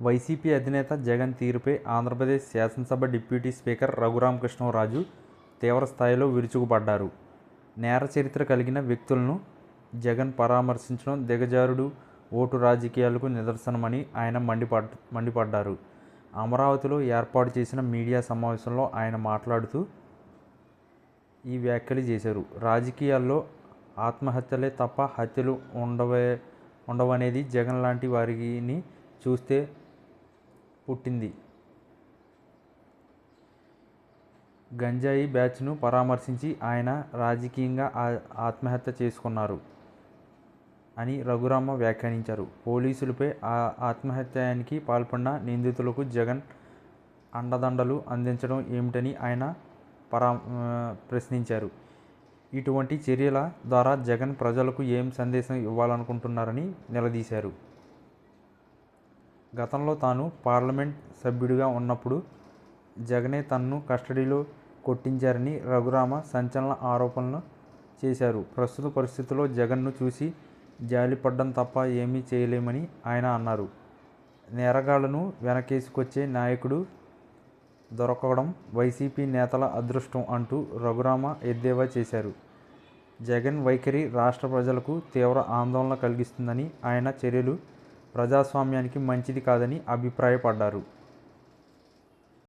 YCP అధినేత జగన్ తీరుపై ఆంధ్రప్రదేశ్ శాసనసభ డిప్యూటీ స్పీకర్ రఘురామకృష్ణంరాజు తీవ్ర స్థాయిలో విరుచుకుపడ్డారు. నేర చరిత్ర కలిగిన వ్యక్తులను జగన్ పరామర్శించడం దిగజారుడు ఓటు రాజకీయాలకు నిదర్శనమని ఆయన మండిపడ్ మండిపడ్డారు. అమరావతిలో ఏర్పాటు చేసిన మీడియా సమావేశంలో ఆయన మాట్లాడుతూ ఈ వ్యాఖ్యలు చేశారు. రాజకీయాల్లో ఆత్మహత్యలే తప్ప హత్యలు ఉండవే ఉండవనేది జగన్ లాంటి వారిని చూస్తే పుట్టింది. గంజాయి బ్యాచ్ను పరామర్శించి ఆయన రాజకీయంగా ఆత్మహత్య చేసుకున్నారు అని రఘురామ వ్యాఖ్యానించారు. పోలీసులపై ఆ ఆత్మహత్యానికి పాల్పడిన నిందితులకు జగన్ అండదండలు అందించడం ఏమిటని ఆయన పరా ప్రశ్నించారు. ఇటువంటి చర్యల ద్వారా జగన్ ప్రజలకు ఏం సందేశం ఇవ్వాలనుకుంటున్నారని నిలదీశారు. గతంలో తాను పార్లమెంట్ సభ్యుడిగా ఉన్నప్పుడు జగనే తనను కస్టడీలో కొట్టించారని రఘురామ సంచలన ఆరోపణలు చేశారు. ప్రస్తుత పరిస్థితుల్లో జగన్ను చూసి జాలిపడ్డం తప్ప ఏమీ చేయలేమని ఆయన అన్నారు. నేరగాళ్ళను వెనకేసుకొచ్చే నాయకుడు దొరకడం వైసీపీ నేతల అదృష్టం అంటూ రఘురామ ఎద్దేవా చేశారు. జగన్ వైఖరి రాష్ట్ర ప్రజలకు తీవ్ర ఆందోళన కలిగిస్తుందని ఆయన చర్యలు ప్రజాస్వామ్యానికి మంచిది కాదని అభిప్రాయపడ్డారు.